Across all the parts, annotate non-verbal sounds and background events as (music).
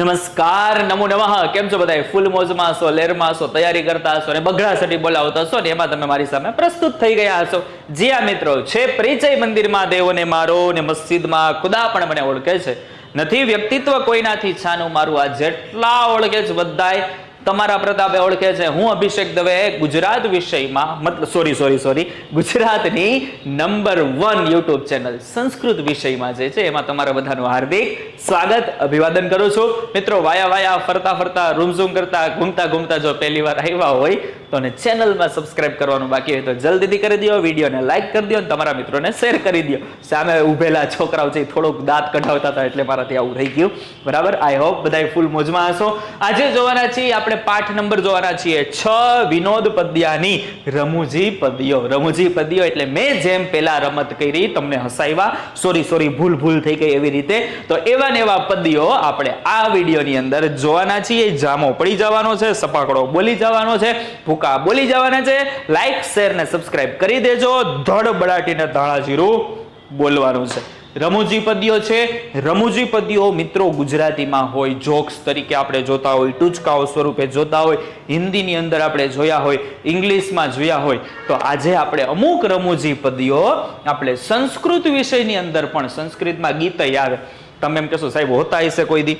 નમસ્કાર, નમો નમઃ. કેમ છો બધા ફૂલ મોજમાં છો, લેરમાં છો, તૈયારી કરતા હશો ને બગડા સટી બોલાવતા હશો ને એમાં તમે મારી સામે પ્રસ્તુત થઈ ગયા હશો જી આ મિત્રો છે, પરિચય મંદિરમાં દેવોને મારો ને મસ્જિદમાં ખુદા પણ મને ઓળખે છે. નથી વ્યક્તિત્વ કોઈનાથી છાનું, મારું આ જેટલા ઓળખે છે બધાય. તમારા પ્રતાપે ઓળખે છે. હું અભિષેક દવે ગુજરાત વિષયમાં, મતલબ સોરી સોરી સોરી ગુજરાતની number one YouTube channel Sanskrit વિષયમાં જે છે, એમાં તમારા બધાનું હાર્દિક સ્વાગત, અભિવાદન કરું છું. મિત્રો, વાયા વાયા, ફરતા ફરતા રૂમઝૂમ કરતા, ઘૂમતા ઘૂમતા જો પહેલી વાર આવ્યા હોય, તો ને ચેનલમાં સબસ્ક્રાઇબ કરવાનું બાકી હોય તો જલ્દીથી કરી દો, વિડીયોને લાઇક કરી દો અને તમારા મિત્રોને શેર કરી દો. સામે ઉભેલા છોકરાઓ છે થોડોક દાંત કઢાવતા હતા એટલે મારાથી આવું થઈ ગયું. બરાબર? આઈ હોપ બધા ફૂલ મોજમાં હશો. આજે જોવાના છીએ આપણે પાઠ નંબર જોવાના છીએ. છ વિનોદ પદ્યાની રમૂજી પદ્યો રમૂજી પદ્યો એટલે મેં જેમ પેલા રમત કરી, તમને હસાવ્યા સોરી સોરી ભૂલ ભૂલ થઈ ગઈ એવી રીતે. તો એવા ને એવા પદ્યો આપણે આ વિડીયોની અંદર જોવાના છીએ. જામો પડી જવાનો છે, સપાકડો બોલી જવાનો છે, ભૂકા બોલી જવાના છે. લાઈક શેર ને સબસ્ક્રાઇબ કરી દેજો. ધડ બળાટીને ધાણા જીરું બોલવાનું છે. રમૂજી પદ્યો છે. રમૂજી પદ્યો મિત્રો ગુજરાતીમાં હોય, જોક્સ તરીકે આપણે જોતા હોય, ટૂચકાઓ સ્વરૂપે જોતા હોય, હિન્દીની અંદર આપણે જોયા હોય, ઇંગ્લિશમાં જોયા હોય. તો આજે આપણે અમુક રમૂજી પદ્યો આપણે સંસ્કૃત વિષયની અંદર પણ સંસ્કૃતમાં ગીતય આવે તમે એમ કહેશો, સાહેબ, હોતા હશે કોઈ દી?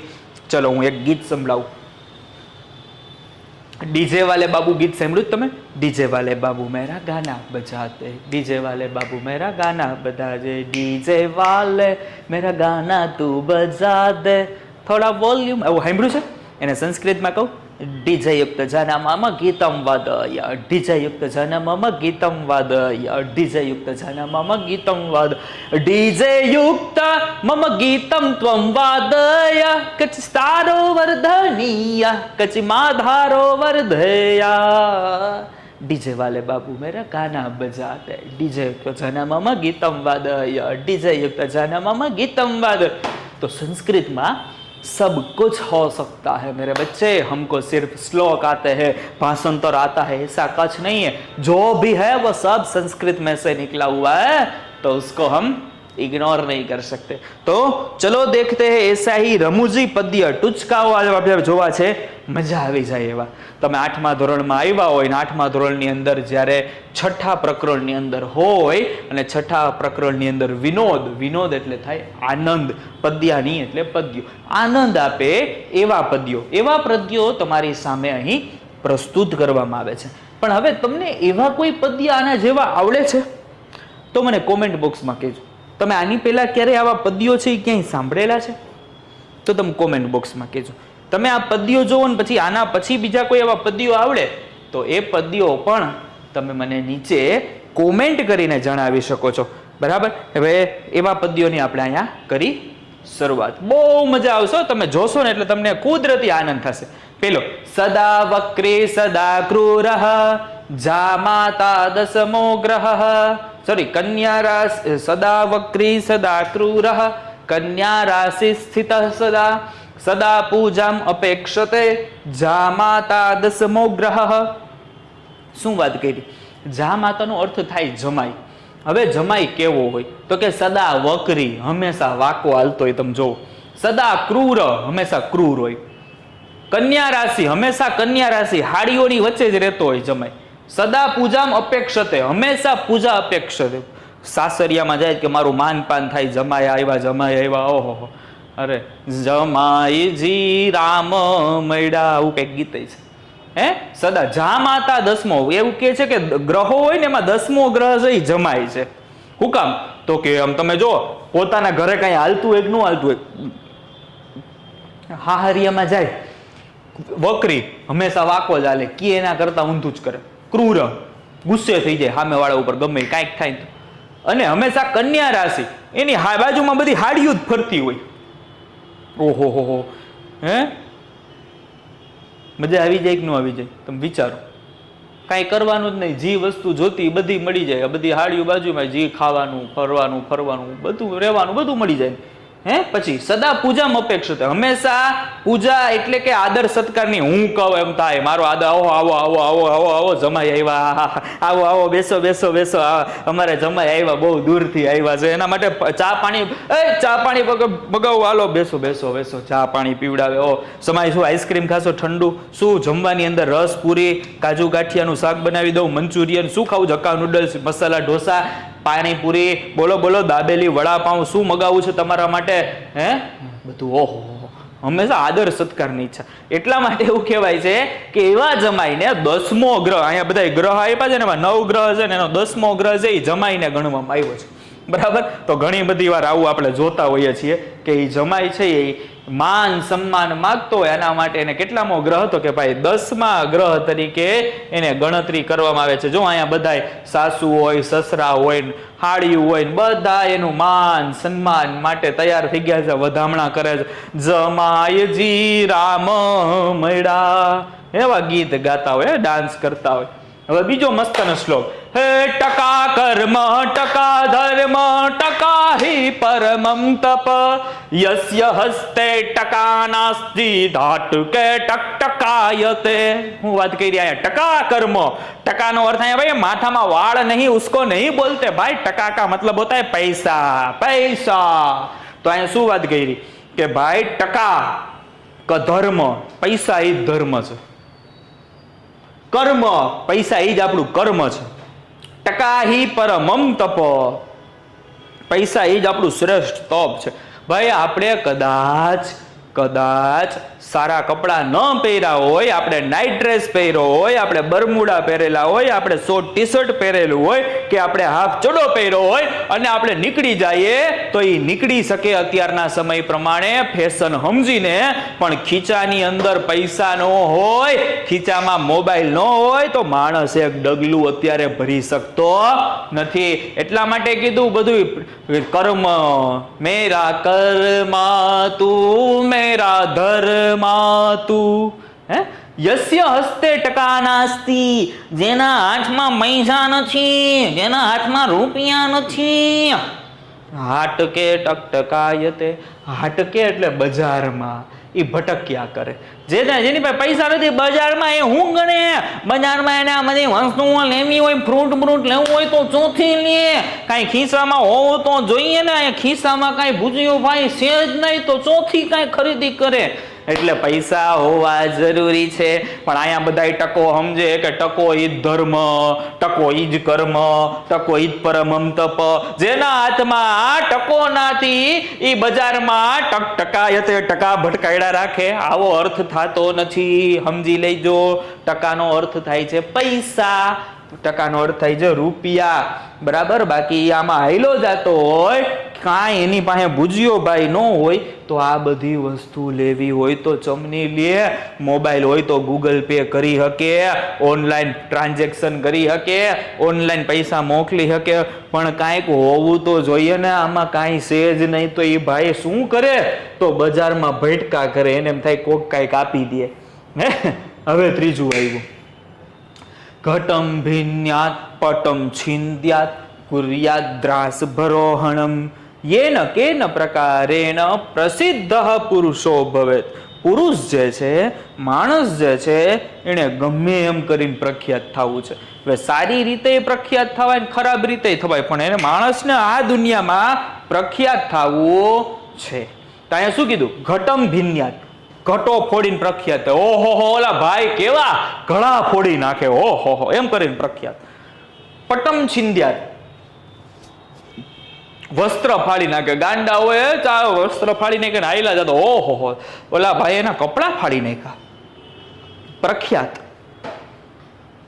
ચલો, હું એક ગીત સંભળાવું. ડીજે વાલે બાબુ ગીત સાંભળ્યું તમે? ડીજે વાલે બાબુ મેરા ગાના બજાતે, ડીજે વાલે બાબુ મેરા ગાના બજાતે ડીજે વાલે મેરા ગાના તું બજા દે થોડા વોલ્યુમ એવું સાંભળ્યું છે? એને સંસ્કૃતમાં કહું. ડીજે યુક્ત જાના મામા ગીતમ વાદય ડીજયુક્ત યુક્ત જાના મામા ગીતમ વાદય ડીજયુક્ત યુક્ત જાના મામા ગીતમ વાદ, ડીજયુક્ત મમ ગીતમ ત્વમ વાદય કચ સ્તારો વર્ધનીય કચ માધારો વર્ધયા. ડીજે વાલે બાબુ મેરા ગાના બજાતે ડીજે યુક્ત જાના મામા ગીતમ વાદય ડીજે યુક્ત જાના મામા ગીતમ વાદ તો સંસ્કૃતમાં सब कुछ हो सकता है मेरे बच्चे। हमको सिर्फ़ श्लोक आते हैं भाषांतर आता है, ऐसा कुछ नहीं है। जो भी है, वो सब संस्कृत में से निकला हुआ है तो उसको हम इग्नोर नहीं कर सकते तो चलो देखते हैं ऐसा ही રમૂજી પદ્ય ટૂચકાઓ આજે આપણે જોવા છે મજા આવી જાય એવા તમે આઠમા ધોરણમાં આવ્યા હોય ને આઠમા ધોરણની અંદર જ્યારે છઠ્ઠા પ્રકરણની અંદર હોય અને છઠ્ઠા પ્રકરણની અંદર વિનોદ વિનોદ એટલે થાય આનંદ પદ્યાની એટલે પદ્યો આનંદ આપે એવા પદ્યો એવા પદ્યો તમારી સામે અહીં પ્રસ્તુત કરવામાં આવે છે પણ હવે તમને એવા કોઈ પદ્ય આના જેવા આવડે છે તો મને કોમેન્ટ બોક્સમાં કહેજો તમે આની પહેલાં ક્યારે આવા પદ્યો છે એ ક્યાંય સાંભળેલા છે? તો તમે કોમેન્ટ બોક્સમાં કહેજો. તમે આ પદ્યો જોવો ને પછી આના પછી બીજા કોઈ એવા પદ્યો આવડે, તો એ પદ્યો પણ તમે મને નીચે કોમેન્ટ કરીને જણાવી શકો છો. બરાબર? હવે એવા પદ્યોની આપણે અહીંયા કરી શરૂઆત. બહુ મજા આવશે તમે જોશો ને એટલે તમને કુદરતી આનંદ થશે. પેલો, સદા વક્રે સદા ક્રૂર, જા માતા દસમો ગ્રહ સોરી કન્યા રાશિ સદા વક્રી સદા ક્રૂર કન્યા રાશિ સ્થિત સદા સદા પૂજામ અપેક્ષતે જા માતા દસમો ગ્રહ શું વાત કરી? જા માતાનો અર્થ થાય જમાઈ. હવે જમાઈ કેવો હોય? તો કે સદા વકરી હંમેશા વાકો હાલતો હોય તમે જોવો. સદા ક્રૂર, હંમેશા ક્રૂર હોય. કન્યા રાશિ, હંમેશા કન્યા રાશિ, હાડીઓની વચ્ચે જ રહેતો હોય જમાઈ. સદા પૂજામ અપેક્ષતે, હંમેશા પૂજા અપેક્ષતે સાસરિયામાં જાય કે મારું માન પાન થાય, જમાય આવ્યા જમાય આવ્યા, ઓહો અરે જમાઈજી રામ મૈડા, આવું કંઈક ગીત છે. હે? સદા જા માતા દસમો, એવું કે છે કે ગ્રહો હોય ને એમાં દસમો ગ્રહ છે એ જમાય છે. હું કામ? તો કે આમ તમે જો પોતાના ઘરે કઈ હાલતું હોય કે ન હાલતું હોય? હાહરિયામાં જાય. વકરી હંમેશા વાકો જ હાલે. કે એના કરતા ઊંધું જ કરે. ક્રૂર, ગુસ્સે થઈ જાય સામેવાળા ઉપર ગમે કાંઈક થાય અને હંમેશા કન્યા રાશિ, એની બાજુમાં બધી હાડીઓ જ ફરતી હોય. ઓહો હો? હો હે મજા આવી જાય કે ન આવી જાય? તમે વિચારો. કાંઈ કરવાનું જ નહીં. જે વસ્તુ જોતી બધી મળી જાય. બધી હાડીઓ બાજુમાં જે ખાવાનું, ફરવાનું ફરવાનું, બધું રહેવાનું, બધું મળી જાય. હે? પછી સદા પૂજા અપેક્ષિત હંમેશા પૂજા એટલે કે આદર સત્કારની હું કહું એમ થાય. મારો આદર, આવો આવો આવો આવો આવો આવો, જમાઈ આવ્યા આવો આવો, બેસો બેસો બેસો. અમારે જમાઈ આવ્યા બહુ દૂરથી આવ્યા છે. એના માટે ચા પાણી, એ, ચા પાણી બગ- બગાવો હાલો, બેસો બેસો બેસો. ચા પાણી પીવડાવે. ઓ સમાય શું આઈસ્ક્રીમ ખાશો? ઠંડુ. શું જમવાની અંદર રસ પૂરી? કાજુ ગાંઠિયાનું શાક બનાવી દઉં, મંચુરિયન. શું ખાવું? જક્કા, નૂડલ્સ, મસાલા, ઢોસા. પાણીપુરી, બોલો બોલો, દાબેલી વડાપાઉં, શું મગાવવું છે તમારા માટે? હે? બધું, ઓહો, હંમેશા આદર સત્કારની ઈચ્છા. એટલા માટે એવું કહેવાય છે કે એવા જમાઈને દસમો ગ્રહ, અહીંયા બધા ગ્રહ આપ્યા છે ને, એમાં નવ ગ્રહ છે ને, એનો દસમો ગ્રહ છે એ જમાઈને ગણવામાં આવ્યો છે. બરાબર? તો ઘણી બધી વાર આવું આપણે જોતા હોઈએ છીએ કે એ જમાઈ છે એ માન સન્માન માગતો હોય એના માટે એને કેટલામો ગ્રહ હતો કે ભાઈ દસમા ગ્રહ તરીકે એને ગણતરી કરવામાં આવે છે. જો અહીંયા બધાય સાસુ હોય, સસરા હોય હાડિયું હોય બધા એનું માન સન્માન માટે તૈયાર થઈ ગયા છે. વધામણા કરે છે. જમાયજી રામ મળ્યા એવા ગીત ગાતા હોય ડાન્સ કરતા હોય. હવે બીજો મસ્તનો શ્લોક. હે ટકા કર્મ, ટકા ધર્મ, ટકા હિ પરમમ તપ. યસ્ય હસ્તે ટકા નાસ્તિ ધાટુકે ટક ટકાયતે. હું વાત કરી રહ્યા ટકા કર્મ. ટકાનો અર્થ અહીંયા ભાઈ માથામાં વાળ નહીં, ઉસકો નહીં બોલતે. ભાઈ ટકા કા મતલબ હોતા પૈસા પૈસા. તો અહીંયા શું વાત કરી? કે ભાઈ ટકા ક ધર્મ, પૈસા એ ધર્મ છે. કર્મ, પૈસા એ જ આપણું કર્મ છે. ટકા હિ પરમમ તપ. પૈસા એ જ આપણું શ્રેષ્ઠ તપ છે. ભાઈ, આપણે કદાચ કદાચ સારા કપડાં ન પહેર્યા હોય, આપણે નાઇટ ડ્રેસ પહેર્યો હોય, આપણે બરમુડા પહેરેલા હોય, આપણે શોર્ટ ટી શર્ટ પહેરેલું હોય, કે આપણે હાફ ચડો પહેર્યો હોય, અને આપણે નીકળી જઈએ, તો એ નીકળી શકે અત્યારના સમય પ્રમાણે. ફેશન સમજીને પણ ખીચાની અંદર પૈસા ન હોય, ખીચામાં મોબાઈલ ન હોય, તો માણસ એક ડગલું અત્યારે ભરી શકતો નથી. એટલા માટે કીધું બધું કર્મ મેરા કર્મ તું મેરા ધર્મ તું હે યસ્ય હસ્તે ટકા નાસ્તી જેના હાથમાં પૈસા નથી જેના હાથમાં રૂપિયા નથી હાટકે ટકટકાયતે હાટકે એટલે બજારમાં। એ ભટક્યા કરે. જે જેની પાસે પૈસા નથી બજારમાં એ હું ગણે? બજારમાં એને આ બધી વસ્તુઓ લેવી હોય, ફ્રૂટ બ્રૂટ લેવું હોય તો ચોથી લે. કાંઈ ખિસ્સામાં હોવું તો જોઈએ ને ખિસ્સામાં કાંઈ ભૂજ્યું ભાઈ છે જ નહીં તો ચોથી કાંઈ ખરીદી કરે. એટલે પૈસા હોવા જરૂરી છે. પણ અહીંયા બધા ટકો સમજે કે ટકો ઈ ધર્મ, ટકો ઈ જ કર્મ, ટકો ઈ જ પરમમ તપ. જેના હાથમાં ટકો નાથી ઈ બજારમાં ટક ટકાયતે ટકા ભટકાયડા રાખે. આવો અર્થ થતો નથી, સમજી લેજો. ટકાનો અર્થ થાય છે પૈસા. ટકાનો અર્થ થાય છે રૂપિયા. બરાબર? બાકી આમાં હાઈલો જાતો હોય કાંઈ એની પાસે ભૂજ્યો ભાઈ ન હોય, તો આ બધી વસ્તુ લેવી હોય તો ચમની લે, મોબાઈલ હોય તો ગૂગલ પે કરી શકે ઓનલાઈન ટ્રાન્ઝેક્શન કરી શકે ઓનલાઈન પૈસા મોકલી શકે પણ કાંઈક હોવું તો જોઈએ ને, આમાં કાંઈ છે જ નહીં, તો એ ભાઈ શું કરે? તો બજારમાં ભટકા કરે, એને એમ થાય કોક કાંઈક આપી દે. હે? હવે ત્રીજું આવ્યું. ઘટમ ભિન્યાત, પટમ છિંદ્યાત કુર્યાદ્રાસ ભરોહણમ. યેન કેન પ્રકારેણ પ્રસિદ્ધ પુરુષો ભવેત પુરુષ જે છે માણસ જે છે એને ગમે એમ કરીને પ્રખ્યાત થવું છે। હવે સારી રીતે પ્રખ્યાત થવાય ને ખરાબ રીતે થવાય, પણ એને માણસને આ દુનિયામાં પ્રખ્યાત થવું છે। તો અહીંયા શું કીધું? ઘટમ ભિન્યાત। ઘટો ફોડીને પ્રખ્યાત. ઓહો હો, ઓલા ભાઈ કેવા? ઘણા ફોડી નાખે, ઓહો હો, એમ કરીને પ્રખ્યાત। પટમ છિંદ્યાત। વસ્ત્ર ફાડી નાખે. ગાંડા હોય એ ચા વસ્ત્ર ફાડી નાખે હાઈલા જતો. ઓહો હો. ઓલા ભાઈ એના કપડા ફાડી નાખ્યા. પ્રખ્યાત.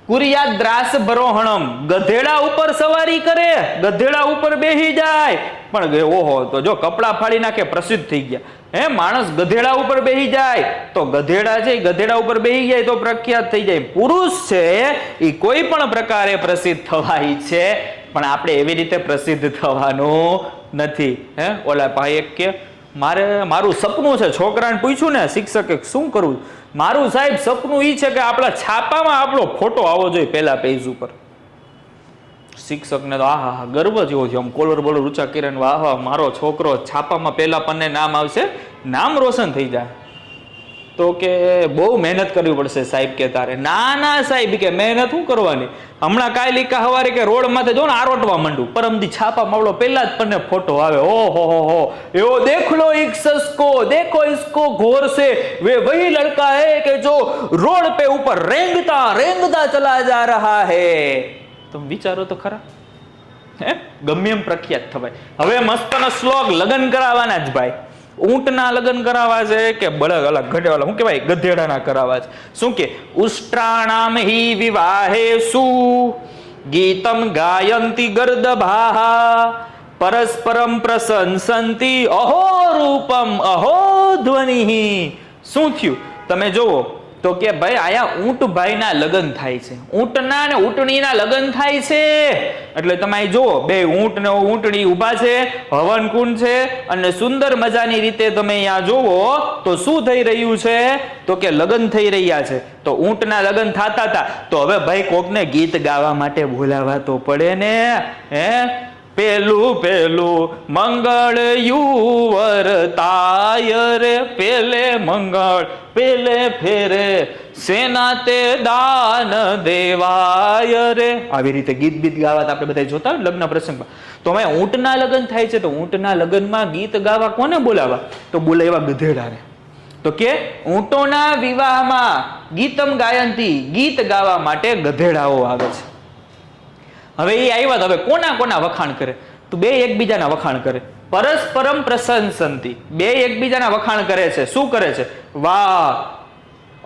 કુરિયા દ્રાસ ભરોહણમ ગધેડા ઉપર સવારી કરે. ગધેડા ઉપર બેહી જાય. પણ ઓહો, તો જો કપડા ફાડી નાખે, પ્રસિદ્ધ થઈ ગયા. હે, માણસ ગધેડા ઉપર બેહી જાય. તો ગધેડા છે ગધેડા ઉપર બેહી જાય તો પ્રખ્યાત થઈ જાય. પુરુષ છે, એ કોઈ પણ પ્રકારે પ્રસિદ્ધ થવાય ઈચ્છે પણ આપણે એવી રીતે પ્રસિદ્ધ થવાનું નથી, હે? ઓલા ભાઈ એક કે, મારે, મારું સપનું છે. છોકરાને પૂછ્યું ને, શિક્ષકે શું કરવું? મારું સાહેબ, સપનું એ છે કે આપણા છાપામાં આપણો ફોટો આવવો જોઈએ પહેલા પેજ ઉપર. શિક્ષકને તો, આહા, હા, ગર્વ જેવો છે. આમ કોલર બોલર ઊંચા વાહ વાહ, મારો છોકરો છાપામાં પહેલા પન્ને નામ આવશે, નામ રોશન થઈ જાય. તો કે બહુ મહેનત કરવી પડશે સાહેબ કે તારે. ના ના સાહેબ, કે મહેનત શું કરવાની? હમણાં કાય લીકા હવારે કે રોડ માથે જો ને આરોટવા માંડું. પરમદી છાપા માવડો પેલા જ પણ ફોટો આવે. ઓ હો હો હો. એવો દેખ લો એક સસકો, દેખો ઇસકો ઘોર સે વે વહી લડકા હે કે જો રોડ પે ઉપર રેંગતા રેંગતા ચલા જા રહા હે. તમે વિચારો તો ખરા. હે? ગમે એમ પ્રખ્યાત થવાય. હવે મસ્તનો શ્લોક લગન કરાવવાના જ ભાઈ. ઊંટના લગ્ન કરાવવા છે કે બળદ અલગ ઘટેવાલા શું કહેવાય ગધેડાના કરાવવા છે. શું કે? ઉષ્ટ્રાણામ હિ વિવાહેસુ ગીતમ ગાયંતી ગર્દભાહા. પરસ્પરમ પ્રશંસંતી અહો રૂપમ અહો ધ્વનિ શું થયું? તમે જોવો તો કે ભાઈ, આયા ઊંટભાઈના લગ્ન થાય છે. ઊંટના ને ઊંટણીના લગ્ન થાય છે. એટલે તમે જુઓ, બે ઊંટ ને ઊંટણી ઊભા છે હવન કુંડ છે, અને સુંદર મજાની રીતે તમે અહીંયા જુઓ, તો શું થઈ રહ્યું છે? તો કે લગ્ન થઈ રહ્યા છે. તો ઊંટના લગ્ન થતા હતા. તો હવે ભાઈ કોકને ગીત ગાવા માટે બોલાવા તો પડે ને, હે? પેલું પેલું મંગળ યુવર તાય રે, પેલે મંગળ, પેલે ફેરે, સેના તે દાન દેવાય રે. આવી રીતે ગીત બીત ગાવા આપણે બધા જોતા લગ્ન પ્રસંગમાં. તો અમે ઊંટના લગ્ન થાય છે, તો ઊંટના લગ્નમાં ગીત ગાવા કોને બોલાવા? તો બોલાવ્યા ગધેડાને. તો કે, ઊંટોના વિવાહમાં ગીતમ ગાયંતી, ગીત ગાવા માટે ગધેડાઓ આવે છે. હવે એ આવ્યા હવે કોના કોના વખાણ કરે? તો બે એકબીજાના વખાણ કરે. પરસ્પરમ પ્રશંસંતી બે એકબીજાના વખાણ કરે છે. શું કરે છે? વાહ,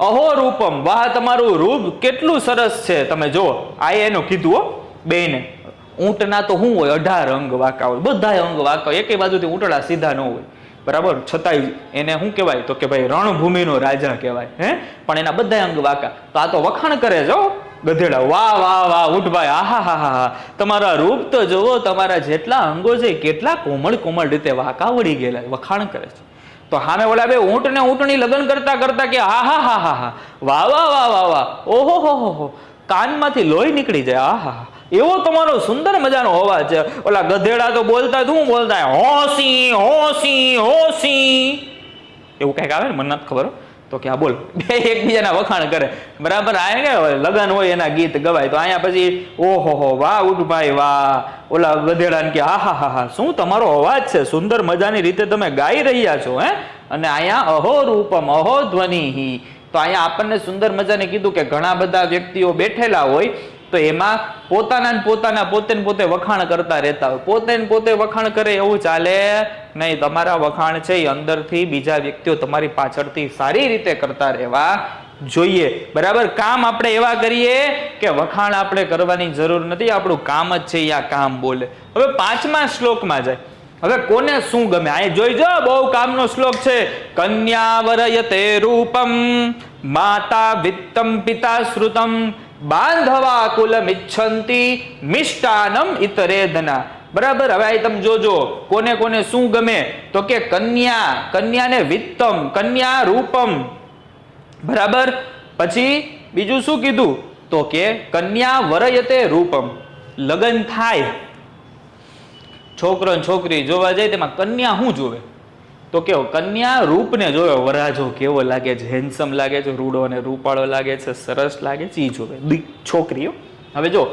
અહો રૂપમ. વાહ, તમારું રૂપ કેટલું સરસ છે. તમે જુઓ, આ એનું કીધું હો બેને ઊંટના તો શું હોય, અઢાર અંગ વાંકા હોય. બધા અંગ વાંકા હોય. એકે બાજુથી ઊંટડા સીધા ન હોય. બરાબર? છતાંય એને શું કહેવાય? તો કે ભાઈ રણભૂમિનો રાજા કહેવાય, હે? પણ એના બધા અંગ વાંકા. તો આ તો વખાણ કરે હો. ગધેડા, વાહ વાહ વાહ ઉઠભાઈ આહા, હા હા હા. તમારા રૂપ તો જુઓ, તમારા જેટલા અંગો છે, કેટલા કોમળ કોમળ રીતે વાંકા વળી ગયેલા, વખાણ કરે છે. તો હામે ઓલા બે ઊંટ ને ઊંટની લગ્ન કરતા કરતા કે હા હા હા હા હા. વાહ વાહ વાહ વાહ વાહ. ઓહો, હો હો હો. કાનમાંથી લોહી નીકળી જાય. આહા, હા. એવો તમારો સુંદર મજાનો અવાજ છે. ઓલા ગધેડા તો બોલતા શું બોલતા, હોસી હોસી હોસી. એવું કંઈક આવે ને, મને નથી ખબર હો. તો કે આ બોલ. (laughs) બે એકબીજાના વખાણ કરે. બરાબર, આ કે લગન હોય એના ગીત ગવાય, તો અહીંયા પછી, ઓહો, હો, વાહ ઉઠભાઈ વાહ. ઓલા ગધેડાને કે, હા હા હા હા, શું તમારો અવાજ છે? સુંદર મજાની રીતે તમે ગાઈ રહ્યા છો, હે? અને અહીંયા, અહો, રૂપમ, અહો, ધ્વનિ. તો અહીંયા આપણને સુંદર મજાને કીધું કે, ઘણા બધા વ્યક્તિઓ બેઠેલા હોય તો એમાં પોતાના પોતાના પોતે પોતે વખાણ કરતા રહેતા હોય. પોતે પોતે વખાણ કરે એવું ચાલે નહીં. તમારા વખાણ છે એ અંદરથી બીજા વ્યક્તિઓ તમારી પાછળથી સારી રીતે કરતા રહેવા જોઈએ. બરાબર? કામ આપણે એવા કરીએ કે વખાણ આપણે કરવાની જરૂર નથી. આપણું કામ જ છે આ કામ બોલે. હવે પાંચમા શ્લોકમાં જાય. હવે કોને શું ગમે? આ જોઈજો બહુ કામનો શ્લોક છે. કન્યા વરયતે રૂપમ માતા વિત્તમ પિતા શ્રુતમ. બાંધવા કુલમ ઈચ્છંતી મિષ્ટાનમ ઇતરેદના બરાબર? હવે આ તમે જોજો, કોને કોને શું ગમે? તો કે કન્યા, કન્યાને વિત્તમ, કન્યા રૂપમ. બરાબર? પછી બીજું શું કીધું? તો કે કન્યા વરયતે રૂપમ. લગ્ન થાય. છોકરો છોકરી જોવા જાય, તેમાં કન્યા શું જોવે? તો કેવો, કન્યા રૂપને જોયો વરાજો કેવો લાગે છે? હેન્સમ લાગે છે, રૂડો અને રૂપાળો લાગે છે, સરસ લાગે છે એ જોવે. છોકરીઓ. હવે જો,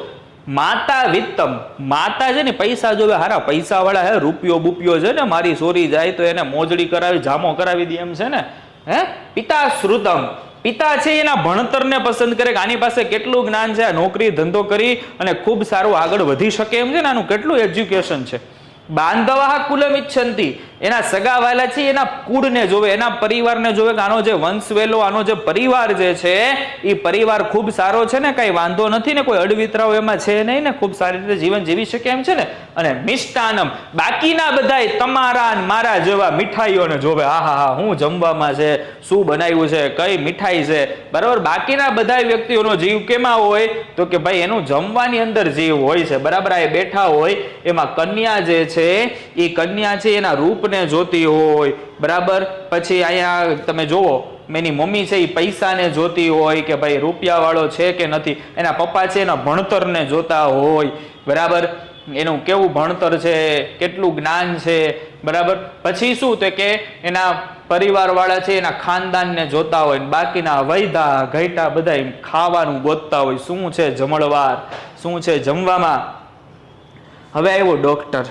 માતા વિત્તમ. માતા છે ને, પૈસા જોવે હારા પૈસા વાળા હે, રૂપિયો બુપિયો છે ને, મારી સોરી જાય તો એને મોજડી કરાવી, જામો કરાવી દે એમ છે ને. હે? પિતા શ્રુતમ. પિતા છે, એના ભણતરને પસંદ કરે કે આની પાસે કેટલું જ્ઞાન છે નોકરી ધંધો કરી અને ખૂબ સારું આગળ વધી શકે એમ છે ને, આનું કેટલું એજ્યુકેશન છે. બાંધવા કુલમ એના સગા વાલા છે, એના કુળને જોવે, એના પરિવારને જોવે કે આનો જે વંશવેલો, આનો જે પરિવાર જે છે એ પરિવાર ખૂબ સારો છે ને, કઈ વાંધો નથી ને, કોઈ અડવિતરાઓ એમાં છે નહીં ને, ખૂબ સારી રીતે જીવન જીવી શકે એમ છે ને. અને મિષ્ટાનમ, બાકીના બધાય તમારા મારા જેવા મીઠાઈઓને જોવે. આ હા હા હું જમવામાં છે, શું બનાવ્યું છે, કઈ મીઠાઈ છે? બરાબર? બાકીના બધા વ્યક્તિઓનો જીવ કેમાં હોય? તો કે ભાઈ, એનું જમવાની અંદર જીવ હોય છે. બરાબર? આ બેઠા હોય, એમાં કન્યા જે છે એ કન્યા છે, એના રૂપને જોતી હોય. બરાબર? પછી અહીંયા તમે જોવો એની મમ્મી છે, એ પૈસાને જોતી હોય કે ભાઈ રૂપિયાવાળો છે કે નથી. એના પપ્પા છે, એના ભણતરને જોતા હોય. બરાબર? એનું કેવું ભણતર છે, કેટલું જ્ઞાન છે, બરાબર? પછી શું તો કે એના પરિવારવાળા છે, એના ખાનદાનને જોતા હોય બાકીના વૈધા ઘૈટા બધા ખાવાનું ગોતતા હોય. શું છે જમણવાર? શું છે જમવામાં? હવે આવ્યો ડોક્ટર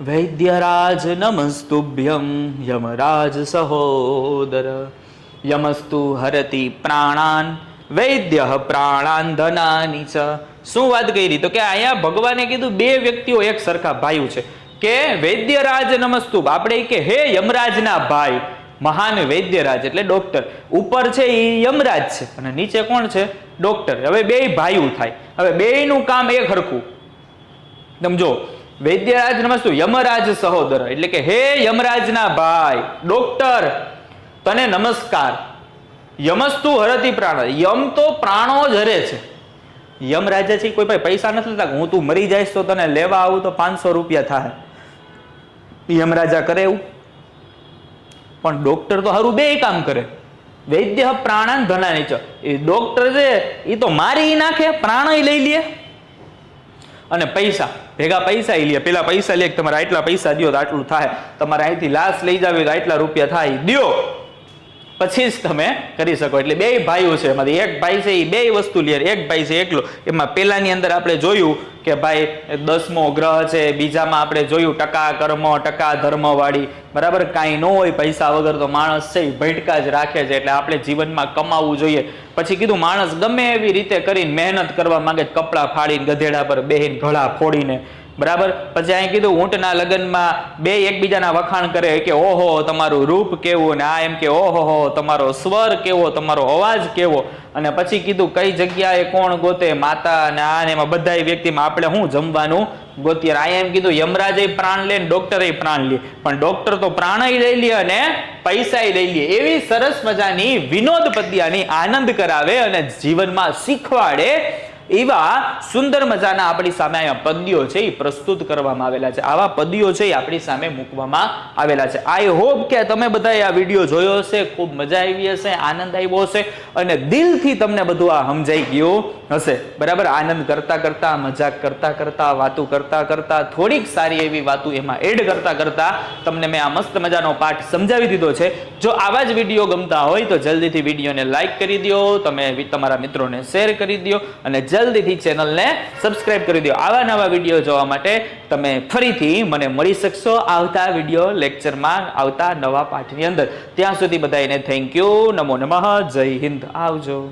વૈદ્યરાજ નમસ્તુભ્યમ યમરાજ સહોદર યમસ્તુ હરતિ પ્રાણાન વૈદ્ય પ્રાણાન ધનાની ચ શું વાત કરી? તો કે અહીંયા ભગવાને કીધું બે વ્યક્તિઓ એક સરખા ભાઈઓ છે કે વૈદ્યરાજ નમસ્તુભ. આપણે કે હે યમરાજના ભાઈ, મહાન વૈદ્યરાજ એટલે ડોક્ટર. ઉપર છે એ યમરાજ છે અને નીચે કોણ છે? ડોક્ટર. હવે બે ભાઈઓ થાય. હવે બેયનું કામ એક સરખું સમજો વૈદ્યરાજ નમસ્તુ. યમરાજ સહોદર. એટલે કે, હે યમરાજના ભાઈ, ડોક્ટર, તને નમસ્કાર. યમસ્તુ હરતી પ્રાણ. યમ તો પ્રાણો જ હરે છે. યમ રાજા છે, કોઈ ભાઈ પૈસા નથી લેતા. હું તું મરી જઈશ તો તને લેવા આવું તો પાંચસો રૂપિયા થાય યમ રાજા કરે એવું. પણ ડોક્ટર તો સારું બે કામ કરે. વૈદ્ય પ્રાણ ધનાની ચ એ ડોક્ટર છે, એ તો મારી નાખે પ્રાણ લઈ લે. અને પૈસા, ભેગા પૈસા ઈ લે. પેલા પૈસા લે તમારે આટલા પૈસા દો તો આટલું થાય. તમારે અહીંથી લાશ લઈ જાવી તો આટલા રૂપિયા થાય દો પછી જ તમે કરી શકો. એટલે બે ભાઈઓ છે એમાંથી. એક ભાઈ છે એ બે વસ્તુ લે. એક ભાઈ છે એકલો. એમાં પેલાની અંદર આપણે જોયું કે ભાઈ દસમો ગ્રહ છે, બીજામાં આપણે જોયું ટકા કર્મ, ટકા ધર્મ વાળી બરાબર? કાંઈ ન હોય પૈસા વગર તો માણસ છે ભટકા જ રાખે છે. એટલે આપણે જીવનમાં કમાવવું જોઈએ. પછી કીધું માણસ ગમે એવી રીતે કરીને મહેનત કરવા માંગે કપડાં ફાડીને, ગધેડા પર બેહીને, ઘડા ફોડીને. બરાબર? પછી અહીં કીધું, ઊંટના લગ્નમાં બે એકબીજાના વખાણ કરે કે, ઓહો, તમારું રૂપ કેવું ને આ એમ કે, ઓહો તમારો સ્વર કેવો, તમારો અવાજ કેવો? અને પછી કીધું, કઈ જગ્યાએ કોણ ગોતે માતા અને આ ને એમાં બધા વ્યક્તિમાં આપણે શું જમવાનું ગોતીએ? આ એમ કીધું, યમરાજે પ્રાણ લે ને ડોક્ટરે પ્રાણ લે. પણ ડોક્ટર તો પ્રાણ લઈ લે અને પૈસા લઈ લે. એવી સરસ મજાની વિનોદ પદ્યાની આનંદ કરાવે અને જીવનમાં શીખવાડે એવા સુંદર મજાના આપણી સામે અહીંયા પદ્યો છે, એ પ્રસ્તુત કરવામાં આવેલા છે. આવા પદ્યો છે, એ આપણી સામે મૂકવામાં આવેલા છે. આઈ હોપ કે તમે બધાએ આ વીડિયો જોયો હશે, ખૂબ મજા આવી હશે, આનંદ આવ્યો હશે, અને દિલથી તમને બધું આ સમજાઈ ગયું હશે. બરાબર? આનંદ કરતા કરતા, મજાક કરતા કરતા, વાતો કરતા કરતા, થોડીક સારી એવી વાતો એમાં એડ કરતા કરતા તમને મેં આ મસ્ત મજાનો પાઠ સમજાવી દીધો છે. જો આવા જ વીડિયો ગમતા હોય તો જલ્દીથી વિડીયોને લાઇક કરી દો તમે તમારા મિત્રોને શેર કરી દો અને જલ્દીથી ચેનલને સબસ્ક્રાઇબ કરી દો. આવા નવા વીડિયો જોવા માટે તમે ફરીથી મને મળી શકશો આવતા વીડિયો લેક્ચરમાં આવતા નવા પાઠની અંદર. ત્યાં સુધી બધાને થેન્ક યુ નમો નમઃ. જય હિન્દ. આવજો.